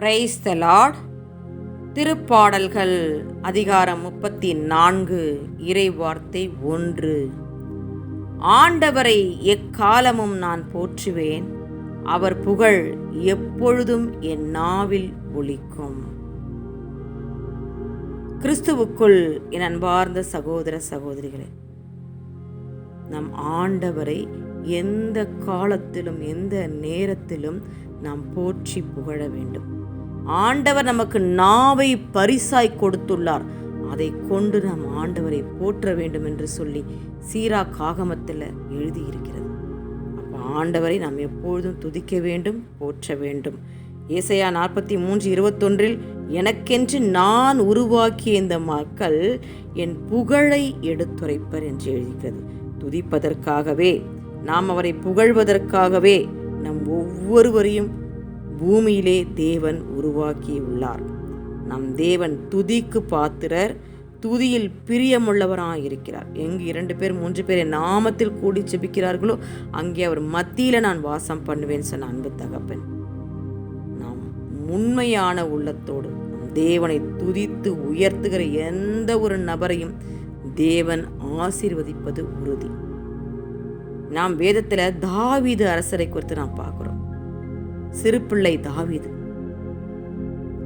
Praise the Lord திருப்பாடல்கள் அதிகாரம் முப்பத்தி நான்கு இறைவார்த்தை ஒன்று. ஆண்டவரை எக்காலமும் நான் போற்றுவேன் அவர் புகழ் எப்பொழுதும் என் நாவில் ஒலிக்கும். கிறிஸ்துவுக்குள் என் அன்பார்ந்த சகோதர சகோதரிகளே நம் ஆண்டவரை எந்த காலத்திலும் எந்த நேரத்திலும் நாம் போற்றி புகழ வேண்டும். ஆண்டவர் நமக்கு நாவை பரிசாய் கொடுத்துள்ளார். அதை கொண்டு நாம் ஆண்டவரை போற்ற வேண்டும் என்று சொல்லி சீரா காகமத்தில் எழுதியிருக்கிறது. அப்போ ஆண்டவரை நாம் எப்பொழுதும் துதிக்க வேண்டும் போற்ற வேண்டும். ஏசையா நாற்பத்தி மூன்று இருபத்தொன்றில் எனக்கென்று நான் உருவாக்கிய இந்த மக்கள் என் புகழை எடுத்துரைப்பர் என்று எழுதிக்கிறது துதிப்பதற்காகவே நாம் அவரை புகழ்வதற்காகவே நம் ஒவ்வொருவரையும் பூமியிலே தேவன் உருவாக்கியுள்ளார். நம் தேவன் துதிக்கு பாத்திரர் துதியில் பிரியமுள்ளவராக இருக்கிறார் எங்கு இரண்டு பேர் மூன்று பேர் என் நாமத்தில் கூடி செபிக்கிறார்களோ அங்கே அவர் மத்தியில் நான் வாசம் பண்ணுவேன் சொன்ன அன்பு தகப்பன். நாம் உண்மையான உள்ளத்தோடு நம் தேவனை துதித்து உயர்த்துகிற எந்த ஒரு நபரையும் தேவன் ஆசீர்வதிப்பது உறுதி. நாம் வேதத்தில் தாவீது அரசரை குறித்து நாம் பார்க்குறோம். சிறுபிள்ளை தாவிது.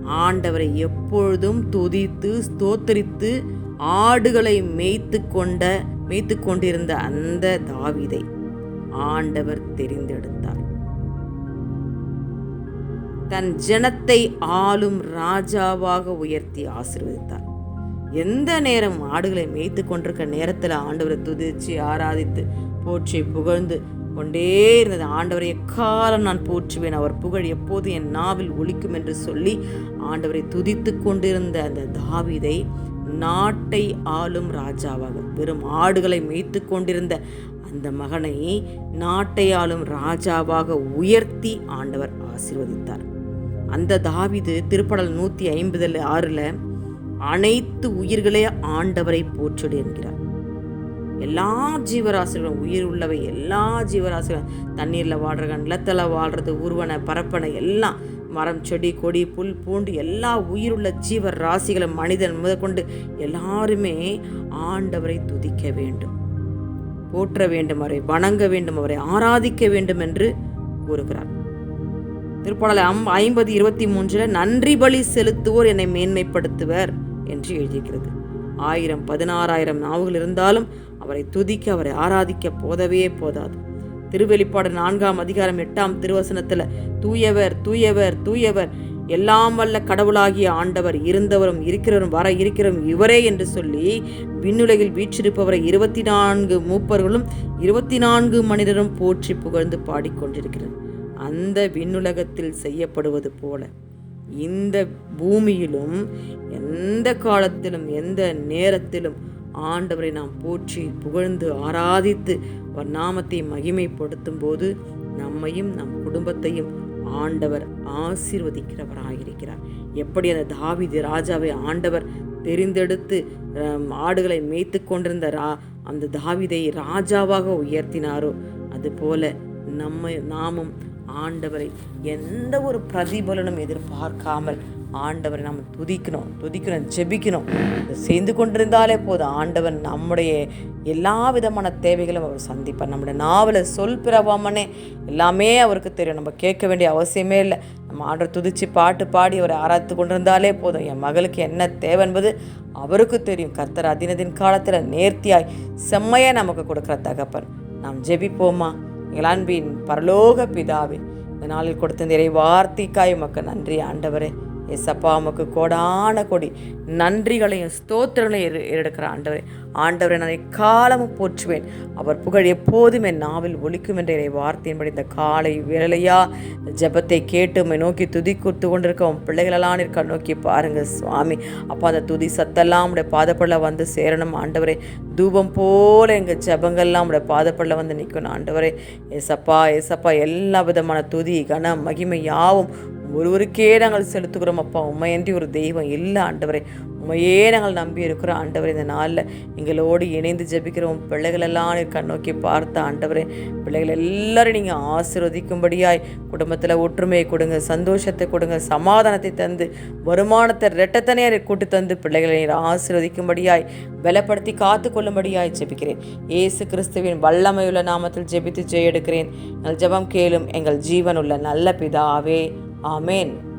ஆண்டவரை எப்பொழுதும் துதித்து ஸ்தோத்தரித்து ஆடுகளை மேய்த்து கொண்ட மேய்த்து கொண்டிருந்த அந்த தாவிதை ஆண்டவர் தெரிந்தெடுத்தார். தன் ஜனத்தை ஆளும் ராஜாவாக உயர்த்தி ஆசிர்வதித்தார். எந்த நேரம் ஆடுகளை மேய்த்து கொண்டிருக்க நேரத்தில் ஆண்டவரை துதிச்சு ஆராதித்து போற்றி புகழ்ந்து கொண்டே இருந்தது. ஆண்டவரை எக்காலம் நான் போற்றுவேன்? அவர் புகழ் எப்போது என் நாவில் ஒழிக்கும் என்று சொல்லி ஆண்டவரை துதித்து கொண்டிருந்த அந்த தாவிதை நாட்டை ஆளும் ராஜாவாக வெறும் ஆடுகளை மேய்த்து கொண்டிருந்த அந்த மகனை நாட்டை ஆளும் ராஜாவாக உயர்த்தி ஆண்டவர் ஆசீர்வதித்தார். அந்த தாவிது திருப்படல் நூற்றி ஐம்பதில் ஆறில் அனைத்து உயிர்களே ஆண்டவரை போற்றுடு என்கிறார். எல்லா ஜீவராசிகளும் உயிர் உள்ளவை எல்லா ஜீவராசிகளும் தண்ணீரில் வாழ்கிற நிலத்தில் வாழ்கிறது உருவன பரப்பன எல்லாம் மரம் செடி கொடி புல் பூண்டு எல்லா உயிருள்ள ஜீவ ராசிகளும் மனிதன் முதற்கொண்டு எல்லாருமே ஆண்டவரை துதிக்க வேண்டும். போற்ற வேண்டும் அவரை வணங்க வேண்டும் அவரை ஆராதிக்க வேண்டும் என்று கூறுகிறார். திருப்பாடலை அம் ஐம்பது இருபத்தி மூன்றில் நன்றி பலி செலுத்துவோர் என்னை மேன்மைப்படுத்துவர் என்று எழுதியிருக்கிறது. ஆயிரம் பதினாறாயிரம் நாவுகள் இருந்தாலும் அவரை துதிக்க அவரை ஆராதிக்க போதவே போதாது. திருவெளிப்பாடு நான்காம் அதிகாரம் எட்டாம் திருவசனத்தில் தூயவர் தூயவர் தூயவர் எல்லாம் வல்ல கடவுளாகிய ஆண்டவர் இருந்தவரும் இருக்கிறவரும் வர இருக்கிறவரும் இவரே என்று சொல்லி விண்ணுலகில் வீற்றிருப்பவரை இருபத்தி நான்கு மூப்பர்களும் இருபத்தி நான்கு மனிதரும் போற்றி புகழ்ந்து பாடிக்கொண்டிருக்கிறார் அந்த விண்ணுலகத்தில் செய்யப்படுவது போல இந்த பூமியிலும் எந்த காலத்திலும் எந்த நேரத்திலும் ஆண்டவரை நாம் போற்றி புகழ்ந்து ஆராதித்து அவர் நாமத்தை மகிமைப்படுத்தும் போது நம்மையும் நம் குடும்பத்தையும் ஆண்டவர் ஆசீர்வதிக்கிறவராயிருக்கிறார். எப்படி அந்த தாவிது ராஜாவை ஆண்டவர் தெரிந்தெடுத்து ஆடுகளை மேய்த்து கொண்டிருந்த ரா அந்த தாவிதை ராஜாவாக உயர்த்தினாரோ அதுபோல நம்ம நாமும் ஆண்டவரை எந்த ஒரு பிரதிபலனும் எதிர்பார்க்காமல் ஆண்டவரை நம்ம துதிக்கணும் துதிக்கணும் ஜெபிக்கணும். செய்து கொண்டிருந்தாலே போதும். ஆண்டவன் நம்முடைய எல்லா விதமான தேவைகளும் அவர் சந்திப்பார். நம்முடைய நாவலை சொல் பிறவாமனே எல்லாமே அவருக்கு தெரியும். நம்ம கேட்க வேண்டிய அவசியமே இல்லை. நம்ம ஆண்டவர் துதிச்சு பாட்டு பாடி அவரை ஆராய்த்து கொண்டிருந்தாலே போதும். என் மகளுக்கு என்ன தேவை என்பது அவருக்கு தெரியும். கர்த்தர் அதினதின் காலத்தில் நேர்த்தியாய் செம்மையாக நமக்கு கொடுக்குற தகப்பன். நாம் ஜெபிப்போமா? எங்கள் அன்பின் பரலோக பிதாவே இந்த நாளில் கொடுத்த இந்த வார்த்தைக்காய் மக்கள் நன்றி. ஆண்டவரே எசப்பா உமக்கு கோடான கொடி. நன்றிகளையும் ஸ்தோத்திரங்களையும் எடுக்கிற ஆண்டவரே. ஆண்டவரை நான் எக்காலமும் போற்றுவேன். அவர் புகழ் எப்போதும் என் நாவில் ஒலிக்கும் என்ற என்னை வார்த்தையின்படி இந்த காலை வேலையா ஜபத்தை கேட்டு உண்மை நோக்கி துதி கொடுத்து கொண்டிருக்க உன் பிள்ளைகளெல்லாம் இருக்க நோக்கி பாருங்க சுவாமி. அப்போ அந்த துதி சத்தெல்லாம் உடைய பாதப்படல வந்து சேரணும் ஆண்டவரே. தூபம் போல எங்கள் ஜபங்கள்லாம் உடைய பாதப்படல வந்து நிற்கணும் ஆண்டவரே. ஏசப்பா ஏசப்பா எல்லா விதமான துதி கனம் மகிமை யாவும் ஒருவருக்கே நாங்கள் செலுத்துகிறோம் அப்பா. உண்மையன்றி ஒரு தெய்வம் இல்லை ஆண்டவரே. உண்மையே நாங்கள் நம்பி இருக்கிறோம் ஆண்டவரே. இந்த நாளில் எங்களோடு இணைந்து ஜெபிக்கிறோம். பிள்ளைகளெல்லாம் கண் நோக்கி கண்ணோக்கி பார்த்த ஆண்டவரே. பிள்ளைகள் எல்லாரும் நீங்கள் ஆசிர்வதிக்கும்படியாய் குடும்பத்தில் ஒற்றுமையை கொடுங்க சந்தோஷத்தை கொடுங்க சமாதானத்தை தந்து வருமானத்தை ரெட்டத்தனையாக கூட்டு தந்து பிள்ளைகளை நீர் ஆசிர்வதிக்கும்படியாய் பலப்படுத்தி காத்து கொள்ளும்படியாய் ஜெபிக்கிறேன். இயேசு கிறிஸ்துவின் வல்லமையுள்ள நாமத்தில் ஜெபித்து ஜெயெடுக்கிறேன். எங்கள் ஜெபம் கேளும் எங்கள் ஜீவனுள்ள நல்ல பிதாவே. ஆமேன்.